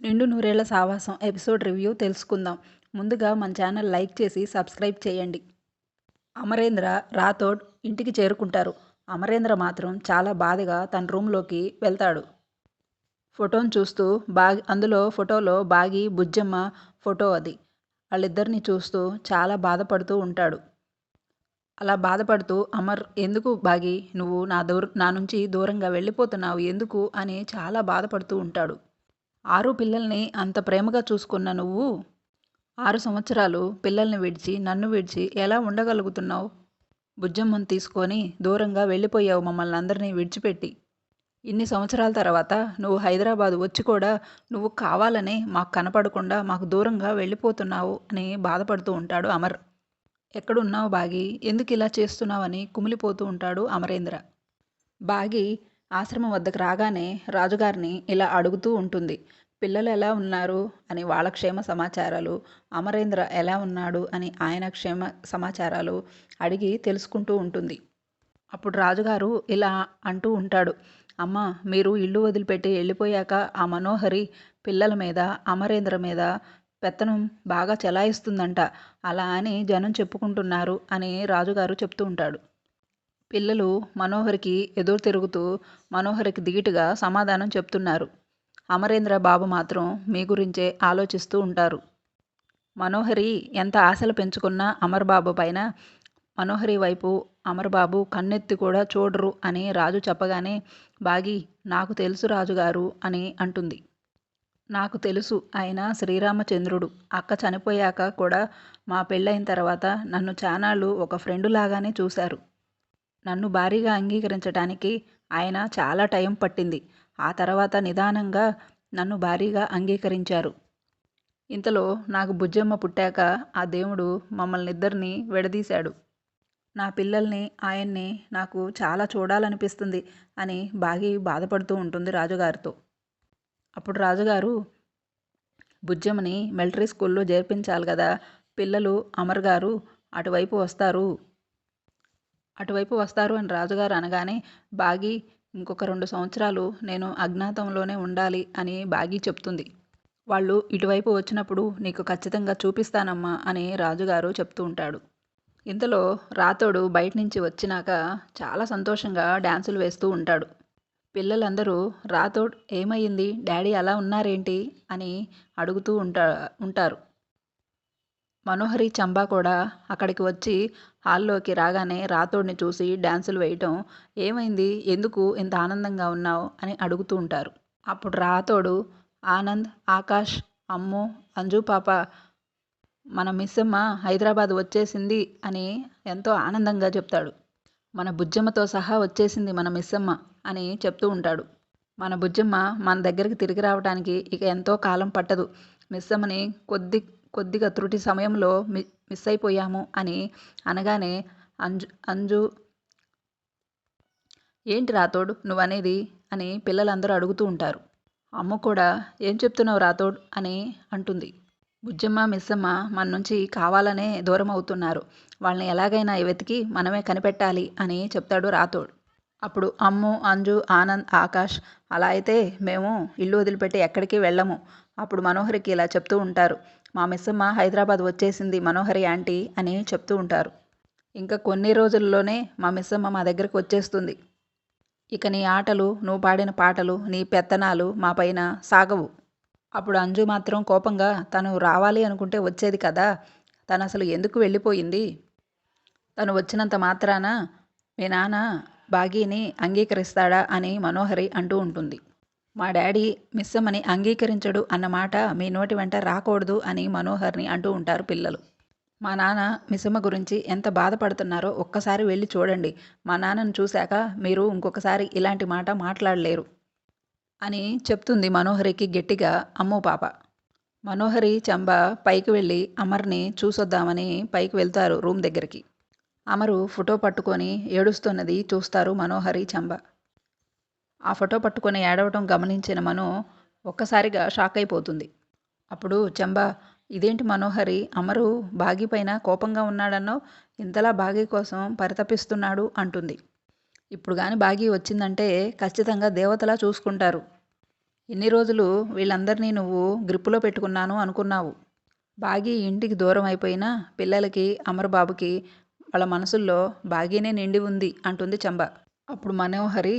నిండు నూరేళ్ళ సావాసం episode review తెలుసుకుందాం. ముందుగా మన ఛానల్ లైక్ చేసి సబ్స్క్రైబ్ చేయండి. అమరేంద్ర రాథోడ్ ఇంటికి చేరుకుంటారు. అమరేంద్ర మాత్రం చాలా బాధగా తన రూమ్లోకి వెళ్తాడు. ఫోటోను చూస్తూ బాగి అందులో ఫోటోలో బాగి బుజ్జమ్మ ఫోటో అది. వాళ్ళిద్దరిని చూస్తూ చాలా బాధపడుతూ ఉంటాడు. అలా బాధపడుతూ అమర్ ఎందుకు బాగి నువ్వు నా దూర నా నుంచి దూరంగా వెళ్ళిపోతున్నావు ఎందుకు అని చాలా బాధపడుతూ ఉంటాడు. ఆరు పిల్లల్ని అంత ప్రేమగా చూసుకున్న నువ్వు ఆరు సంవత్సరాలు పిల్లల్ని విడిచి నన్ను విడిచి ఎలా ఉండగలుగుతున్నావు? బుజ్జమ్మను తీసుకొని దూరంగా వెళ్ళిపోయావు మమ్మల్ని అందరినీ విడిచిపెట్టి. ఇన్ని సంవత్సరాల తర్వాత నువ్వు హైదరాబాద్ వచ్చి కూడా నువ్వు కావాలని మాకు కనపడకుండా మాకు దూరంగా వెళ్ళిపోతున్నావు అని బాధపడుతూ ఉంటాడు అమర్. ఎక్కడున్నావు బాగి? ఎందుకు ఇలా చేస్తున్నావని కుమిలిపోతూ ఉంటాడు అమరేంద్ర. బాగి ఆశ్రమం వద్దకు రాగానే రాజుగారిని ఇలా అడుగుతూ ఉంటుంది. పిల్లలు ఎలా ఉన్నారు అని వాళ్ళ క్షేమ సమాచారాలు అమరేంద్ర ఎలా ఉన్నాడు అని ఆయన క్షేమ సమాచారాలు అడిగి తెలుసుకుంటూ ఉంటుంది. అప్పుడు రాజుగారు ఇలా అంటూ ఉంటాడు అమ్మ మీరు ఇల్లు వదిలిపెట్టి వెళ్ళిపోయాక ఆ మనోహరి పిల్లల మీద అమరేంద్ర మీద పెత్తనం బాగా చెలాయిస్తుందంట అలా అని జనం చెప్పుకుంటున్నారు అని రాజుగారు చెప్తూ ఉంటాడు. పిల్లలు మనోహరికి ఎదురు తిరుగుతూ మనోహరికి దిగిటుగా సమాధానం చెప్తున్నారు. అమరేంద్ర బాబు మాత్రం మీ గురించే ఆలోచిస్తూ ఉంటారు. మనోహరి ఎంత ఆశలు పెంచుకున్నా అమర్ బాబు పైన మనోహరి వైపు అమర్ బాబు కన్నెత్తి కూడా చూడరు అని రాజు చెప్పగానే బాగి నాకు తెలుసు రాజుగారు అని అంటుంది. నాకు తెలుసు ఆయన శ్రీరామచంద్రుడు అక్క చనిపోయాక కూడా మా పెళ్ళైన తర్వాత నన్ను చానాళ్ళు ఒక ఫ్రెండు లాగానే చూశారు. నన్ను భారీగా అంగీకరించడానికి ఆయన చాలా టైం పట్టింది. ఆ తర్వాత నిదానంగా నన్ను భారీగా అంగీకరించారు. ఇంతలో నాకు బుజ్జమ్మ పుట్టాక ఆ దేవుడు మమ్మల్ని ఇద్దరిని విడదీశాడు. నా పిల్లల్ని ఆయన్ని నాకు చాలా చూడాలనిపిస్తుంది అని బాగి బాధపడుతూ ఉంటుంది రాజుగారితో. అప్పుడు రాజుగారు బుజ్జమ్మని మిలిటరీ స్కూల్లో చేర్పించాలి కదా పిల్లలు అమర్ గారు అటువైపు వస్తారు. అటువైపు వస్తారు అని రాజుగారు అనగానే బాగి ఇంకొక రెండు సంవత్సరాలు నేను అజ్ఞాతంలోనే ఉండాలి అని బాగి చెప్తుంది. వాళ్ళు ఇటువైపు వచ్చినప్పుడు నీకు ఖచ్చితంగా చూపిస్తానమ్మా అని రాజుగారు చెప్తూ ఉంటాడు. ఇంతలో రాతోడు బయట నుంచి వచ్చినాక చాలా సంతోషంగా డ్యాన్సులు వేస్తూ ఉంటాడు. పిల్లలందరూ రాతోడ్ ఏమయ్యింది? డాడీ అలా ఉన్నారేంటి? అని అడుగుతూ ఉంటా ఉంటారు. మనోహరి చంబా కూడా అక్కడికి వచ్చి హాల్లోకి రాగానే రాతోడిని చూసి డ్యాన్సులు వేయటం ఏమైంది? ఎందుకు ఇంత ఆనందంగా ఉన్నావు? అని అడుగుతూ ఉంటారు. అప్పుడు రాతోడు ఆనంద్ ఆకాష్ అమ్ము అంజు పాప మన మిస్సమ్మ హైదరాబాద్ వచ్చేసింది అని ఎంతో ఆనందంగా చెప్తాడు. మన బుజ్జమ్మతో సహా వచ్చేసింది మన మిస్సమ్మ అని చెప్తూ ఉంటాడు. మన బుజ్జమ్మ మన దగ్గరికి తిరిగి రావడానికి ఇక ఎంతో కాలం పట్టదు. మిస్సమ్మని కొద్ది కొద్దిగా త్రుటి సమయంలో మి మిస్ అయిపోయాము అని అనగానే అంజు అంజు ఏంటి రాతోడ్ నువ్వనేది? అని పిల్లలందరూ అడుగుతూ ఉంటారు. అమ్మ కూడా ఏం చెప్తున్నావు రాతోడ్? అని అంటుంది. బుజ్జమ్మ మిస్సమ్మ మన నుంచి కావాలనే దూరం అవుతున్నారు వాళ్ళని ఎలాగైనా వెతికి మనమే కనిపెట్టాలి అని చెప్తాడు రాతోడ్. అప్పుడు అమ్ము అంజు ఆనంద్ ఆకాష్ అలా అయితే మేము ఇల్లు వదిలిపెట్టి ఎక్కడికి వెళ్ళము అప్పుడు మనోహరికి ఇలా చెప్తూ ఉంటారు. మా మిస్సమ్మ హైదరాబాద్ వచ్చేసింది మనోహరి ఆంటీ అని చెప్తూ ఉంటారు. ఇంకా కొన్ని రోజుల్లోనే మా మిస్సమ్మ మా దగ్గరికి వచ్చేస్తుంది. ఇక నీ ఆటలు నువ్వు పాడిన పాటలు నీ పెత్తనాలు మా పైన సాగవు. అప్పుడు అంజు మాత్రం కోపంగా తను రావాలి అనుకుంటే వచ్చేది కదా తను అసలు ఎందుకు వెళ్ళిపోయింది? తను వచ్చినంత మాత్రాన మీ నాన్న బాగీని అంగీకరిస్తాడా? అని మనోహరి అంటూ ఉంటుంది. మా డాడీ మిస్సమ్మని అంగీకరించడు అన్నమాట మీ నోటి వెంట రాకూడదు అని మనోహర్ని అంటూ ఉంటారు పిల్లలు. మా నాన్న మిస్సమ్మ గురించి ఎంత బాధపడుతున్నారో ఒక్కసారి వెళ్ళి చూడండి. మా నాన్నను చూశాక మీరు ఇంకొకసారి ఇలాంటి మాట మాట్లాడలేరు అని చెప్తుంది మనోహరికి గట్టిగా అమ్మో పాప. మనోహరి చంబ పైకి వెళ్ళి అమర్ని చూసొద్దామని పైకి వెళ్తారు రూమ్ దగ్గరికి. అమరు ఫోటో పట్టుకొని ఏడుస్తున్నది చూస్తారు మనోహరి చంబ. ఆ ఫోటో పట్టుకొని ఏడవటం గమనించిన మను ఒక్కసారిగా షాక్ అయిపోతుంది. అప్పుడు చంబా ఇదేంటి మనోహరి? అమరు బాగి పైన కోపంగా ఉన్నాడన్నో ఇంతలా బాగి కోసం పరితపిస్తున్నాడు అంటుంది. ఇప్పుడు కానీ బాగి వచ్చిందంటే ఖచ్చితంగా దేవతలా చూసుకుంటారు. ఇన్ని రోజులు వీళ్ళందరినీ నువ్వు గ్రిప్పులో పెట్టుకున్నాను అనుకున్నావు. బాగి ఇంటికి దూరం అయిపోయినా పిల్లలకి అమరబాబుకి వాళ్ళ మనసుల్లో బాగీనే నిండి ఉంది అంటుంది చంబ. అప్పుడు మనోహరి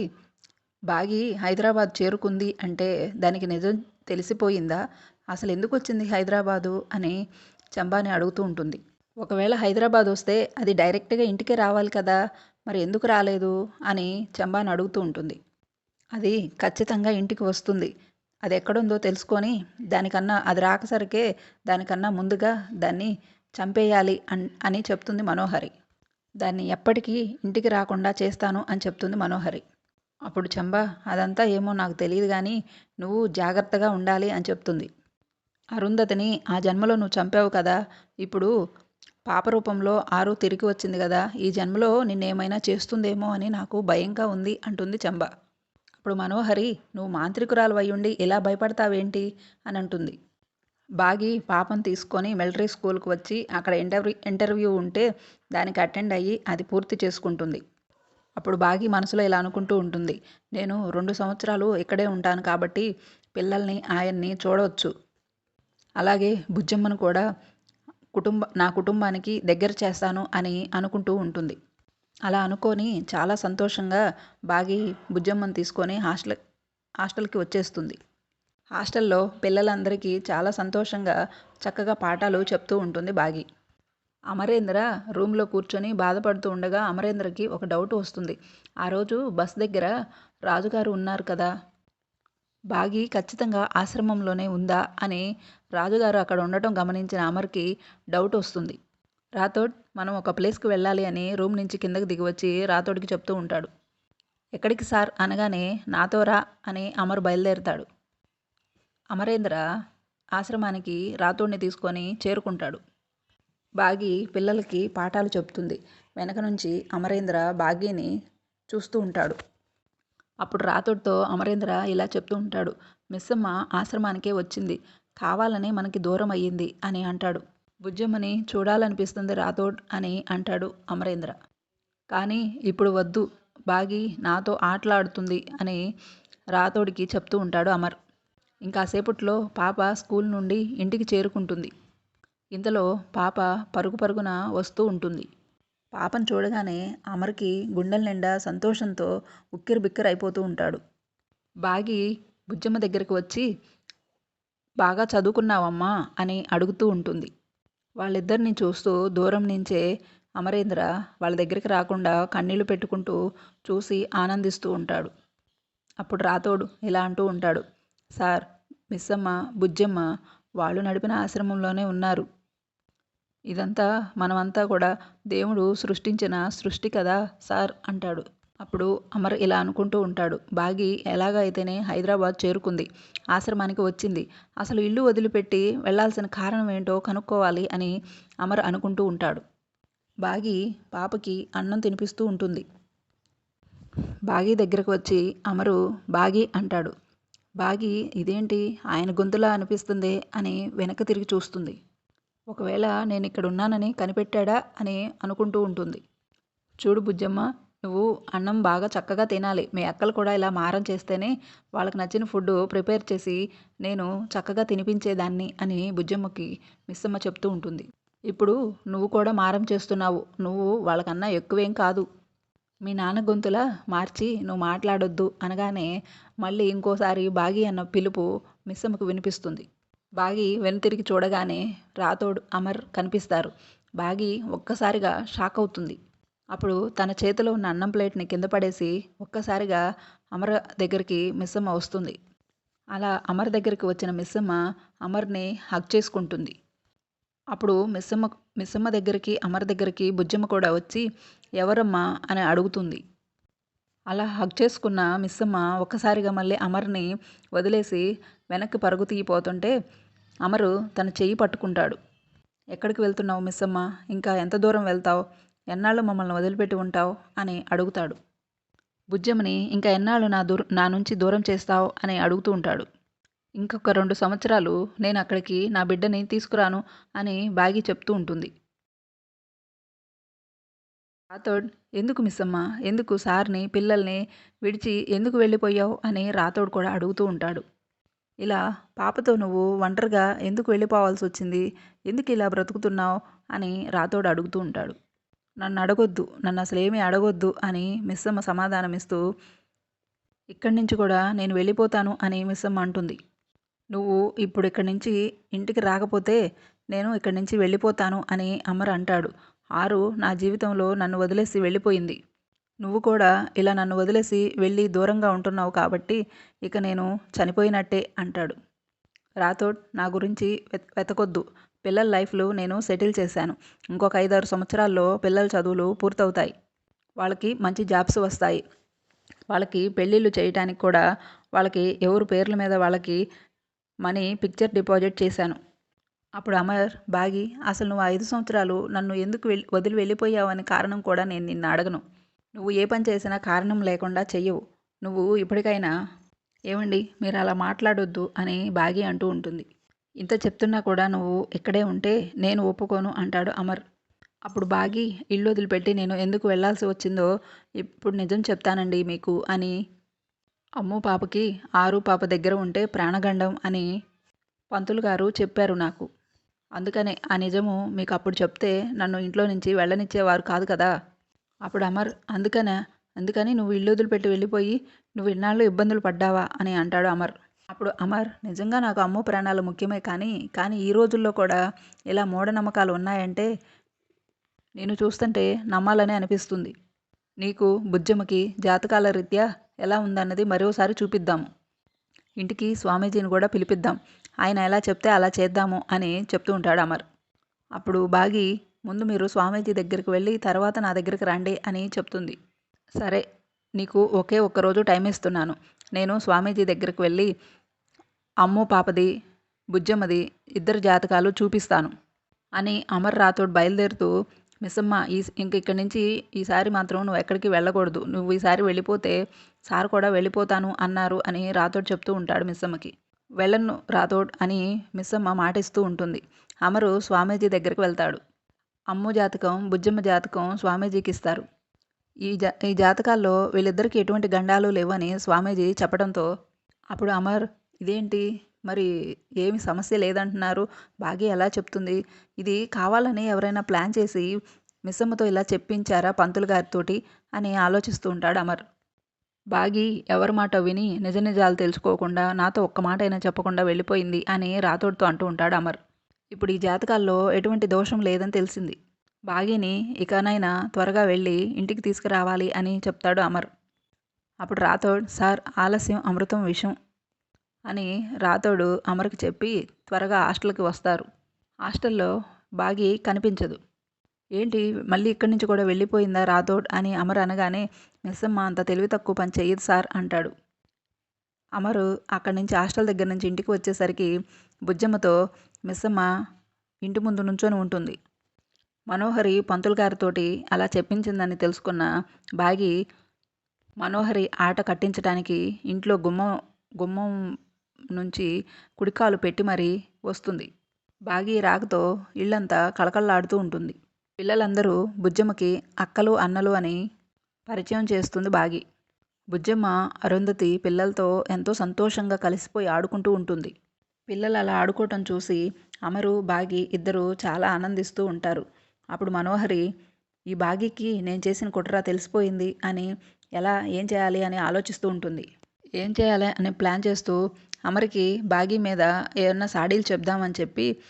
బాగి హైదరాబాద్ చేరుకుంది అంటే దానికి నిజం తెలిసిపోయిందా? అసలు ఎందుకు వచ్చింది హైదరాబాదు? అని చంబాని అడుగుతూ ఉంటుంది. ఒకవేళ హైదరాబాద్ వస్తే అది డైరెక్ట్గా ఇంటికే రావాలి కదా? మరి ఎందుకు రాలేదు? అని చంబాని అడుగుతూ ఉంటుంది. అది ఖచ్చితంగా ఇంటికి వస్తుంది. అది ఎక్కడుందో తెలుసుకొని దానికన్నా అది రాకసరికే దానికన్నా ముందుగా దాన్ని చంపేయాలి అన్ అని చెప్తుంది మనోహరి. దాన్ని ఎప్పటికీ ఇంటికి రాకుండా చేస్తాను అని చెప్తుంది మనోహరి. అప్పుడు చంబా అదంతా ఏమో నాకు తెలియదు కానీ నువ్వు జాగ్రత్తగా ఉండాలి అని చెప్తుంది. అరుంధతిని ఆ జన్మలో నువ్వు చంపావు కదా ఇప్పుడు పాప రూపంలో ఆరు తిరిగి వచ్చింది కదా ఈ జన్మలో నిన్నేమైనా చేస్తుందేమో అని నాకు భయంగా ఉంది అంటుంది చంబ. అప్పుడు మనోహరి నువ్వు మాంత్రికురాలు అయ్యుండి ఇలా భయపడతావేంటి? అని అంటుంది. బాగి పాపం తీసుకొని మిలిటరీ స్కూల్కి వచ్చి అక్కడ ఇంటర్వ్యూ ఇంటర్వ్యూ ఉంటే దానికి అటెండ్ అయ్యి అది పూర్తి చేసుకుంటుంది. అప్పుడు బాగి మనసులో ఇలా అనుకుంటూ ఉంటుంది. నేను రెండు సంవత్సరాలు ఇక్కడే ఉంటాను కాబట్టి పిల్లల్ని ఆయన్ని చూడవచ్చు అలాగే బుజ్జమ్మను కూడా కుటుంబ నా కుటుంబానికి దగ్గర చేస్తాను అని అనుకుంటూ ఉంటుంది. అలా అనుకొని చాలా సంతోషంగా బాగి బుజ్జమ్మను తీసుకొని హాస్టల్ హాస్టల్కి వచ్చేస్తుంది. హాస్టల్లో పిల్లలందరికీ చాలా సంతోషంగా చక్కగా పాఠాలు చెప్తూ ఉంటుంది బాగి. అమరేంద్ర రూమ్లో కూర్చొని బాధపడుతూ ఉండగా అమరేంద్రకి ఒక డౌట్ వస్తుంది. ఆ రోజు బస్ దగ్గర రాజుగారు ఉన్నారు కదా. బాగి ఖచ్చితంగా ఆశ్రమంలోనే ఉందా అని రాజుగారు అక్కడ ఉండటం గమనించిన అమర్కి డౌట్ వస్తుంది. రాథోడ్ మనం ఒక ప్లేస్కి వెళ్ళాలి అని రూమ్ నుంచి కిందకి దిగివచ్చి రాథోడ్కి చెప్తూ ఉంటాడు. ఎక్కడికి సార్? అనగానే నాతో రా అని అమర్ బయలుదేరుతాడు. అమరేంద్ర ఆశ్రమానికి రాథోడ్ని తీసుకొని చేరుకుంటాడు. బాగి పిల్లలకి పాఠాలు చెప్తుంది వెనక నుంచి అమరేంద్ర బాగీని చూస్తూ ఉంటాడు. అప్పుడు రాతుడితో అమరేంద్ర ఇలా చెప్తూ ఉంటాడు. మిస్సమ్మ ఆశ్రమానికే వచ్చింది. కావాలనే మనకి దూరం అయ్యింది అని అంటాడు. బుజ్జమ్మని చూడాలనిపిస్తుంది రాథోడ్ అని అంటాడు అమరేంద్ర. కానీ ఇప్పుడు వద్దు. బాగి నాతో ఆటలాడుతుంది అని రాథోడికి చెప్తూ ఉంటాడు అమర్. ఇంకాసేపట్లో పాప స్కూల్ నుండి ఇంటికి చేరుకుంటుంది. ఇంతలో పాప పరుగు పరుగున వస్తూ ఉంటుంది. పాపను చూడగానే అమర్కి గుండెల నిండా సంతోషంతో ఉక్కిరి ఉంటాడు. బాగి బుజ్జమ్మ దగ్గరికి వచ్చి బాగా చదువుకున్నావమ్మా అని అడుగుతూ ఉంటుంది. వాళ్ళిద్దరిని చూస్తూ దూరం నుంచే అమరేంద్ర వాళ్ళ దగ్గరికి రాకుండా కన్నీళ్ళు పెట్టుకుంటూ చూసి ఆనందిస్తూ ఉంటాడు. అప్పుడు రాతోడు ఇలా అంటూ ఉంటాడు సార్ మిస్సమ్మ బుజ్జమ్మ వాళ్ళు నడిపిన ఆశ్రమంలోనే ఉన్నారు. ఇదంతా మనమంతా కూడా దేవుడు సృష్టించిన సృష్టి కదా సార్ అంటాడు. అప్పుడు అమర్ ఇలా అనుకుంటూ ఉంటాడు. బాగి ఎలాగైతేనే హైదరాబాద్ చేరుకుంది. ఆశ్రమానికి వచ్చింది. అసలు ఇల్లు వదిలిపెట్టి వెళ్ళాల్సిన కారణం ఏంటో కనుక్కోవాలి అని అమర్ అనుకుంటూ ఉంటాడు. బాగి పాపకి అన్నం తినిపిస్తూ ఉంటుంది. బాగి దగ్గరకు వచ్చి అమరు బాగి అంటాడు. బాగి ఇదేంటి? ఆయన గొంతులా అనిపిస్తుంది అని వెనక తిరిగి చూస్తుంది. ఒకవేళ నేను ఇక్కడ ఉన్నానని కనిపెట్టాడా అని అనుకుంటూ ఉంటుంది. చూడు బుజ్జమ్మ నువ్వు అన్నం బాగా చక్కగా తినాలి. మీ అక్కలు కూడా ఇలా మారం చేస్తేనే వాళ్ళకి నచ్చిన ఫుడ్ ప్రిపేర్ చేసి నేను చక్కగా తినిపించేదాన్ని అని బుజ్జమ్మకి మిస్సమ్మ చెప్తూ ఉంటుంది. ఇప్పుడు నువ్వు కూడా మారం చేస్తున్నావు. నువ్వు వాళ్ళకన్నా ఎక్కువేం కాదు. మీ నాన్న గొంతులా మార్చి నువ్వు మాట్లాడొద్దు అనగానే మళ్ళీ ఇంకోసారి బాగి అన్న పిలుపు మిస్సమ్మకు వినిపిస్తుంది. బాగి వెనుతిరిగి చూడగానే రాతోడు అమర్ కనిపిస్తారు. బాగి ఒక్కసారిగా షాక్ అవుతుంది. అప్పుడు తన చేతిలో ఉన్న అన్నం ప్లేట్ని కింద పడేసి ఒక్కసారిగా అమర్ దగ్గరికి మిస్సమ్మ వస్తుంది. అలా అమర్ దగ్గరికి వచ్చిన మిస్సమ్మ అమర్ని హక్ చేసుకుంటుంది. అప్పుడు మిస్సమ్మ మిస్సమ్మ దగ్గరికి అమర్ దగ్గరికి బుజ్జమ్మ కూడా వచ్చి ఎవరమ్మా అని అడుగుతుంది. అలా హక్ చేసుకున్న మిస్సమ్మ ఒక్కసారిగా మళ్ళీ అమర్ని వదిలేసి వెనక్కి పరుగు తీయిపోతుంటే అమరు తన చెయ్యి పట్టుకుంటాడు. ఎక్కడికి వెళ్తున్నావు మిస్సమ్మ? ఇంకా ఎంత దూరం వెళ్తావు? ఎన్నాళ్ళు మమ్మల్ని వదిలిపెట్టి ఉంటావు? అని అడుగుతాడు. బుజ్జమ్మని ఇంకా ఎన్నాళ్ళు నా దూర నా నుంచి దూరం చేస్తావు? అని అడుగుతూ ఉంటాడు. ఇంకొక రెండు సంవత్సరాలు నేను అక్కడికి నా బిడ్డని తీసుకురాను అని బాగి చెప్తూ ఉంటుంది. రాథోడ్ ఎందుకు మిస్సమ్మ? ఎందుకు సార్ని పిల్లల్ని విడిచి ఎందుకు వెళ్ళిపోయావు? అని రాథోడ్ కూడా అడుగుతూ ఉంటాడు. ఇలా పాపతో నువ్వు ఒంటరిగా ఎందుకు వెళ్ళిపోవాల్సి వచ్చింది? ఎందుకు ఇలా బ్రతుకుతున్నావు? అని రాతోడు అడుగుతూ ఉంటాడు. నన్ను అడగొద్దు నన్ను అసలు ఏమీ అడగొద్దు అని మిస్సమ్మ సమాధానమిస్తూ ఇక్కడి నుంచి కూడా నేను వెళ్ళిపోతాను అని మిస్సమ్మ అంటుంది. నువ్వు ఇప్పుడు ఇక్కడి నుంచి ఇంటికి రాకపోతే నేను ఇక్కడి నుంచి వెళ్ళిపోతాను అని అమర్ అంటాడు. ఆరు నా జీవితంలో నన్ను వదిలేసి వెళ్ళిపోయింది. నువ్వు కూడా ఇలా నన్ను వదిలేసి వెళ్ళి దూరంగా ఉంటున్నావు కాబట్టి ఇక నేను చనిపోయినట్టే అంటాడు. రాథోడ్ నా గురించి వెతకొద్దు. పిల్లల లైఫ్లో నేను సెటిల్ చేశాను. ఇంకొక ఐదారు సంవత్సరాల్లో పిల్లల చదువులు పూర్తవుతాయి. వాళ్ళకి మంచి జాబ్స్ వస్తాయి. వాళ్ళకి పెళ్ళిళ్ళు చేయటానికి కూడా వాళ్ళకి ఎవరు పేర్ల మీద వాళ్ళకి మనీ పిక్చర్ డిపాజిట్ చేశాను. అప్పుడు అమర్ బాగి అసలు నువ్వు ఐదు సంవత్సరాలు నన్ను ఎందుకు వెళ్ళి వదిలి వెళ్ళిపోయావు అనే కారణం కూడా నేను నిన్ను అడగను. నువ్వు ఏ పని చేసినా కారణం లేకుండా చెయ్యవు. నువ్వు ఇప్పటికైనా ఏమండి మీరు అలా మాట్లాడొద్దు అని బాగి అంటూ ఉంటుంది. ఇంత చెప్తున్నా కూడా నువ్వు ఇక్కడే ఉంటే నేను ఒప్పుకోను అంటాడు అమర్. అప్పుడు బాగి ఇల్లు వదిలిపెట్టి నేను ఎందుకు వెళ్ళాల్సి వచ్చిందో ఇప్పుడు నిజం చెప్తానండి మీకు అని అమ్ము పాపకి ఆరు పాప దగ్గర ఉంటే ప్రాణగండం అని పంతులు గారు చెప్పారు నాకు. అందుకనే ఆ నిజము మీకు అప్పుడు చెప్తే నన్ను ఇంట్లో నుంచి వెళ్ళనిచ్చేవారు కాదు కదా? అప్పుడు అమర్ అందుకనే అందుకని నువ్వు ఇల్లు వదిలిపెట్టి వెళ్ళిపోయి నువ్వు ఇన్నాళ్ళు ఇబ్బందులు పడ్డావా? అని అంటాడు అమర్. అప్పుడు అమర్ నిజంగా నాకు అమ్ము ప్రాణాలు ముఖ్యమే కానీ కానీ ఈ రోజుల్లో కూడా ఇలా మూఢనమ్మకాలు ఉన్నాయంటే నేను చూస్తుంటే నమ్మాలని అనిపిస్తుంది. నీకు బుజ్జమ్మకి జాతకాల రీత్యా ఎలా ఉందన్నది మరోసారి చూపిద్దాము ఇంటికి స్వామీజీని కూడా పిలిపిద్దాం. ఆయన ఎలా చెప్తే అలా చేద్దాము అని చెప్తూ ఉంటాడు అమర్. అప్పుడు బాగి ముందు మీరు స్వామీజీ దగ్గరికి వెళ్ళి తర్వాత నా దగ్గరికి రండి అని చెప్తుంది. సరే నీకు ఒకే ఒక్కరోజు టైం ఇస్తున్నాను. నేను స్వామీజీ దగ్గరికి వెళ్ళి అమ్ము పాపది బుజ్జమ్మది ఇద్దరు జాతకాలు చూపిస్తాను అని అమర్ రాథోడ్ బయలుదేరుతూ మిస్సమ్మ ఈ ఇంక ఇక్కడి నుంచి ఈసారి మాత్రం నువ్వు ఎక్కడికి వెళ్ళకూడదు. నువ్వు ఈసారి వెళ్ళిపోతే సార్ కూడా వెళ్ళిపోతాను అన్నారు అని రాథోడ్ చెప్తూ ఉంటాడు మిస్సమ్మకి. వెళ్ళను రాథోడ్ అని మిస్సమ్మ మాటిస్తూ ఉంటుంది. అమరు స్వామీజీ దగ్గరికి వెళ్తాడు. అమ్ము జాతకం బుజ్జమ్మ జాతకం స్వామీజీకి ఇస్తారు. ఈ జా ఈ జాతకాల్లో వీళ్ళిద్దరికి ఎటువంటి గండాలు లేవని స్వామీజీ చెప్పడంతో అప్పుడు అమర్ ఇదేంటి? మరి ఏమి సమస్య లేదంటున్నారు? బాగి ఎలా చెప్తుంది? ఇది కావాలని ఎవరైనా ప్లాన్ చేసి మిస్సమ్మతో ఇలా చెప్పించారా పంతులు గారితోటి? అని ఆలోచిస్తూ ఉంటాడు అమర్. బాగి ఎవరి మాట విని నిజ నిజాలు తెలుసుకోకుండా నాతో ఒక్క మాట అయినా చెప్పకుండా వెళ్ళిపోయింది అని రాతోడితో అంటూ ఉంటాడు అమర్. ఇప్పుడు ఈ జాతకాల్లో ఎటువంటి దోషం లేదని తెలిసింది. బాగిని ఇకనైనా త్వరగా వెళ్ళి ఇంటికి తీసుకురావాలి అని చెప్తాడు అమర్. అప్పుడు రాథోడ్ సార్ ఆలస్యం అమృతం విషం అని రాథోడు అమర్కి చెప్పి త్వరగా హాస్టల్కి వస్తారు. హాస్టల్లో బాగి కనిపించదు. ఏంటి? మళ్ళీ ఇక్కడి నుంచి కూడా వెళ్ళిపోయిందా? రాథోడ్ అని అమర్ అనగానే మిస్సమ్మ అంత తెలివి తక్కువ పని చెయ్యదు సార్ అంటాడు. అమరు అక్కడి నుంచి హాస్టల్ దగ్గర నుంచి ఇంటికి వచ్చేసరికి బుజ్జమ్మతో మిస్సమ్మ ఇంటి ముందు నుంచొని ఉంటుంది. మనోహరి పంతులు గారితోటి అలా చెప్పించిందని తెలుసుకున్న బాగి మనోహరి ఆట కట్టించడానికి ఇంట్లో గుమ్మం గుమ్మం నుంచి కుడికాలు పెట్టి మరీ వస్తుంది. బాగి రాకతో ఇల్లంతా కళకళలాడుతూ ఉంటుంది. పిల్లలందరూ బుజ్జమ్మకి అక్కలు అన్నలు అని పరిచయం చేస్తుంది బాగి. బుజ్జమ్మ అరుంధతి పిల్లలతో ఎంతో సంతోషంగా కలిసిపోయి ఆడుకుంటూ ఉంటుంది. పిల్లలు అలా ఆడుకోవటం చూసి అమరు బాగి ఇద్దరు చాలా ఆనందిస్తూ ఉంటారు. అప్పుడు మనోహరి ఈ బాగికి నేను చేసిన కుట్ర తెలిసిపోయింది అని ఎలా ఏం చేయాలి? అని ఆలోచిస్తూ ఉంటుంది. ఏం చేయాలి? అని ప్లాన్ చేస్తూ అమరికి బాగి మీద ఏమన్నా సాడీలు చెప్దామని చెప్పి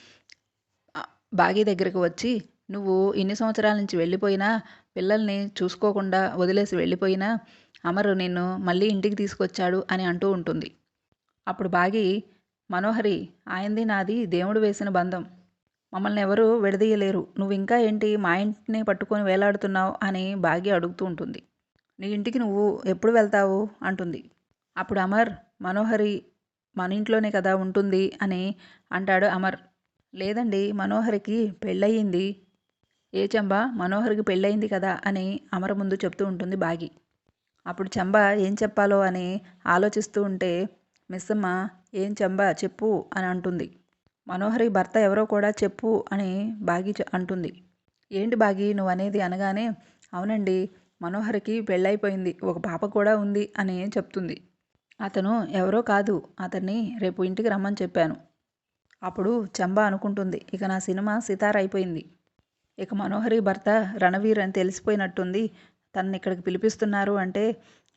బాగి దగ్గరికి వచ్చి నువ్వు ఇన్ని సంవత్సరాల నుంచి వెళ్ళిపోయినా పిల్లల్ని చూసుకోకుండా వదిలేసి వెళ్ళిపోయినా అమరు నిన్ను మళ్ళీ ఇంటికి తీసుకొచ్చాడు అని అంటూ ఉంటుంది. అప్పుడు బాగి మనోహరి ఆయంది నాది దేవుడు వేసిన బంధం. మమ్మల్ని ఎవరు విడదీయలేరు. నువ్వు ఇంకా ఏంటి మా ఇంటిని పట్టుకొని వేలాడుతున్నావు? అని బాగి అడుగుతూ ఉంటుంది. నీ ఇంటికి నువ్వు ఎప్పుడు వెళ్తావు? అంటుంది. అప్పుడు అమర్ మనోహరి మన ఇంట్లోనే కదా ఉంటుంది అని అంటాడు అమర్. లేదండి మనోహరికి పెళ్ళయింది ఏ చంబ? మనోహర్కి పెళ్ళయింది కదా అని అమర ముందు చెప్తూ ఉంటుంది బాగి. అప్పుడు చంబ ఏం చెప్పాలో అని ఆలోచిస్తూ ఉంటే మిస్సమ్మ ఏం చంబ చెప్పు అని అంటుంది. మనోహరి భర్త ఎవరో కూడా చెప్పు అని బాగి అంటుంది. ఏంటి బాగి నువ్వు అనేది అనగానే అవునండి మనోహరికి పెళ్ళైపోయింది ఒక పాప కూడా ఉంది అని చెప్తుంది. అతను ఎవరో కాదు అతన్ని రేపు ఇంటికి రమ్మని చెప్పాను. అప్పుడు చంబ అనుకుంటుంది ఇక నా సినిమా సితార అయిపోయింది ఇక మనోహరి భర్త రణవీర్ అని తెలిసిపోయినట్టుంది. తనని ఇక్కడికి పిలిపిస్తున్నారు అంటే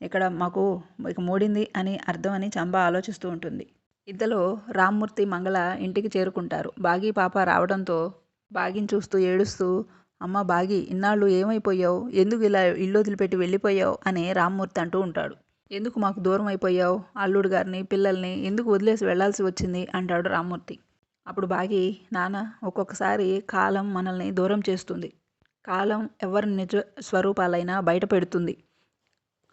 ఇక్కడ మాకు ఇక మూడింది అని అర్థం అని చంబా ఆలోచిస్తూ ఉంటుంది. ఇద్దలో రామ్మూర్తి మంగళ ఇంటికి చేరుకుంటారు. బాగి పాప రావడంతో బాగిని చూస్తూ ఏడుస్తూ అమ్మ బాగి ఇన్నాళ్ళు ఏమైపోయావు? ఎందుకు ఇలా ఇల్లు వదిలిపెట్టి వెళ్ళిపోయావు? అని రామ్మూర్తి అంటూ ఉంటాడు. ఎందుకు మాకు దూరం అయిపోయావు? అల్లుడు గారిని పిల్లల్ని ఎందుకు వదిలేసి వెళ్ళాల్సి వచ్చింది? అంటాడు రామ్మూర్తి. అప్పుడు బాగి నాన్న ఒక్కొక్కసారి కాలం మనల్ని దూరం చేస్తుంది. కాలం ఎవరి నిజ స్వరూపాలైనా బయట పెడుతుంది.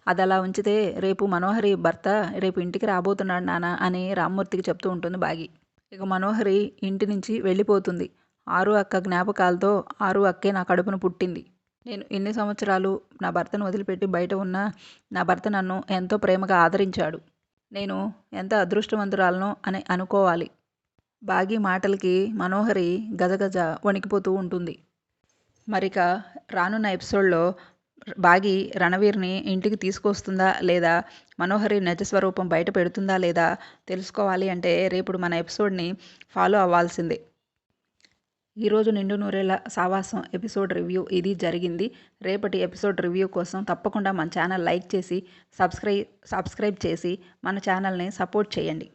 అది అలా ఉంచితే రేపు మనోహరి భర్త రేపు ఇంటికి రాబోతున్నాడు నాన్న అని రామ్మూర్తికి చెప్తూ ఉంటుంది బాగి. ఇక మనోహరి ఇంటి నుంచి వెళ్ళిపోతుంది. ఆరు అక్క జ్ఞాపకాలతో ఆరు అక్కే నా కడుపును పుట్టింది. నేను ఎన్ని సంవత్సరాలు నా భర్తను వదిలిపెట్టి బయట ఉన్నా నా భర్త నన్ను ఎంతో ప్రేమగా ఆదరించాడు. నేను ఎంత అదృష్టవంతురాలనో అని అనుకోవాలి. బాగి మాటలకి మనోహరి గజగజ వణికిపోతూ ఉంటుంది. మరిక రానున్న ఎపిసోడ్లో బాగి రణవీర్ని ఇంటికి తీసుకొస్తుందా లేదా? మనోహరి నిజస్వరూపం బయట పెడుతుందా లేదా తెలుసుకోవాలి అంటే రేపుడు మన ఎపిసోడ్ని ఫాలో అవ్వాల్సిందే. ఈరోజు నిండు నూరేళ్ళ సావాసం ఎపిసోడ్ రివ్యూ ఇది జరిగింది. రేపటి ఎపిసోడ్ రివ్యూ కోసం తప్పకుండా మన ఛానల్ లైక్ చేసి సబ్స్క్రైబ్ సబ్స్క్రైబ్ చేసి మన ఛానల్ని సపోర్ట్ చేయండి.